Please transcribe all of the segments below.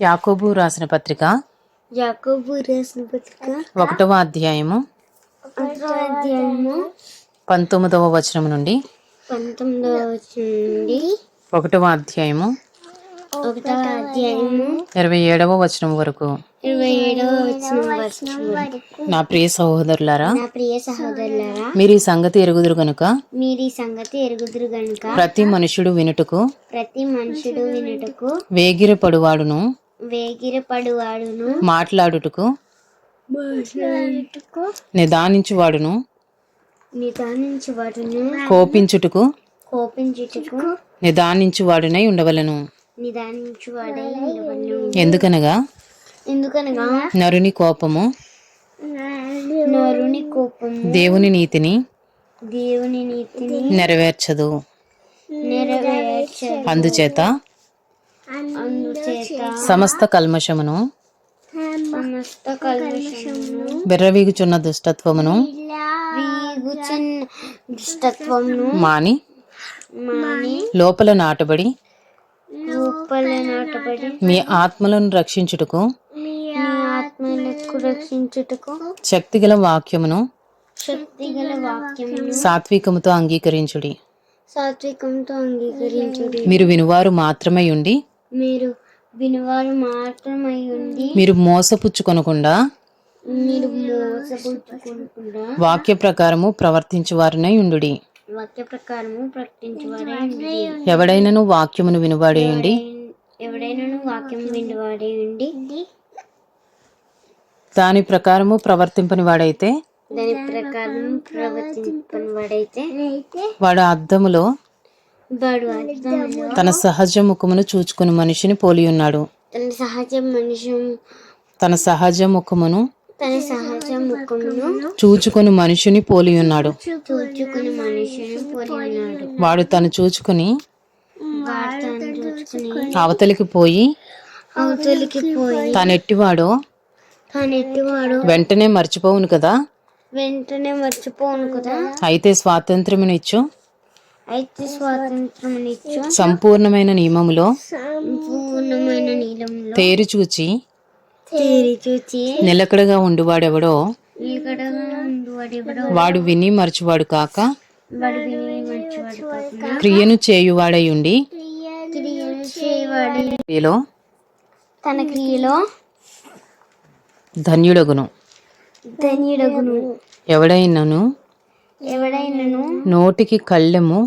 యాకోబు రాసిన పత్రిక యాకోబు రాసిన పత్రిక ఒకటవ అధ్యాయము అధ్యాయము పంతొమ్మిదవ వచనం నుండి పంతొమ్మిదవ వచనం నుండి ఒకటవ అధ్యాయము ఒకటవ అధ్యాయము ఇరవై ఏడవ వచనం వరకు. ఇరవై ఏడవ వచనం వరకు. నా ప్రియ సహోదరులారా నా ప్రియ సహోదరులారా మీరు ఈ సంగతి ఎరుగుదురు గనుక మీరు ఈ సంగతి ఎరుగుదురు గనుక ప్రతి మనుషుడు వినుటకు ప్రతి మనుషుడు వినుటకు వేగిరపడువాడును. వేగిరపడువాడును. మాట్లాడుటకు మాట్లాడుటకు నిదానించువాడును. నిదానించి వాడును కోపించుటకు కోపించుటకు నిదానించువాడునై ఉండవలను. నిదానించి వాడై ఉండవలను. ఎందుకనగా? ఎందుకనగా? నరుని కోపము. నరుని కోపము. దేవుని నీతిని దేవుని నీతిని నెరవేర్చదు. నెరవేర్చదు. అందుచేత సమస్త కల్మషమును బెర్రవీగుచున్న దుష్టత్వమును దుష్టత్వమును మాని లోపల నాటబడి రూపల నాటబడి మీ ఆత్మలను రక్షించుటకు మీ ఆత్మలకు రక్షించుటకు శక్తిగల వాక్యమును శక్తిగల వాక్యమును సాత్వికముతో అంగీకరించుడి. సాత్వికంతో అంగీకరించుడి. మీరు వినువారు మాత్రమై ఉండి మీరు వినివారు మాత్రమై ఉండి మీరు మోసపుచ్చుకొనకుండా మీరు మోసపుచ్చుకుంటున్నా వాక్య ప్రకారము ప్రవర్తించువారునై ఉండుడి. వాక్య ప్రకారము ఉండి. ఎవడైనను వాక్యమును వినువాడేయుండి ఎవడైనాను వాక్యం ఉండి. దాని ప్రకారము ప్రవర్తింపని వాడైతే దాని ప్రకారం ప్రవర్తింపని వాడైతే వాడు అర్థంలో తన సహజ ముఖమును చూచుకుని మనిషిని పోలి ఉన్నాడు. తన సహజ మనిషి తన సహజ ముఖమును తన సహజ ముఖమును చూచుకొని మనుషుని పోలి ఉన్నాడు. చూచుకుని మనిషిని పోలి ఉన్నాడు. వాడు తను చూచుకుని అవతలికి పోయి అవతలికి పోయి తానెట్టివాడో తాను ఎట్టివాడు వెంటనే మర్చిపోవును కదా. వెంటనే మర్చిపోను కదా. అయితే స్వాతంత్రమునిచ్చు. అయితే సంపూర్ణమైన నియమములో తేరి చూచి తేరి చూచి నిలకడగా ఉండువాడెవడో వాడు విని మరచువాడు కాక వాడు విని క్రియను చేయువాడై ఉండి క్రియలు చేయవాడి క్రియలో తన క్రియలో ధన్యుడగును. ధన్యుడగును. ఎవడైనను ఎవడైనను నోటికి కళ్ళెము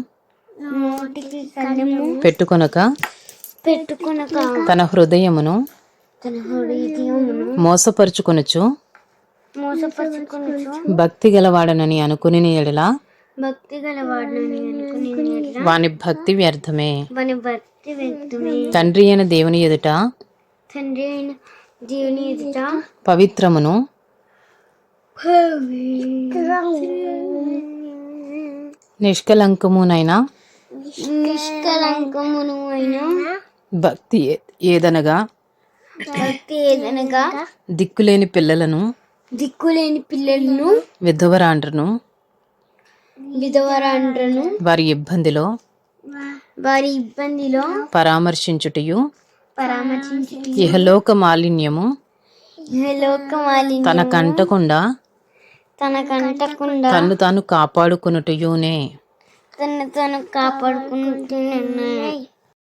పెట్టుకొనక పెట్టుకొనక తన హృదయమును తన హృదయమును మోసపరుచుకొనుచు మోసపరుచుకొనుచు భక్తి గలవాడనని అనుకుని ఎడల భక్తి గలవాడని అనుకుని ఎడల వాని భక్తి వ్యర్థమే. వాని భక్తి వ్యక్తమే తండ్రి అయిన దేవుని ఎదుట తండ్రి అయిన దేవుని ఎదుట పవిత్రమును నిష్కలంకమునైన నిష్కలంకమును భక్తి ఏదనగా? భక్తి ఏదనగా? దిక్కులేని పిల్లలను దిక్కులేని పిల్లలను విధవరాండ్రను విధవరాండ్రను వారి ఇబ్బందిలో వారి ఇబ్బందిలో పరామర్శించుటయు పరామర్శించి ఇహలోక మాలిన్యము లోకమాలిని తన కంటకుండా తన కంటకుండా తన్ను తాను కాపాడుకొనుటయునే. తను తను కాపాడుకుంటున్నాయి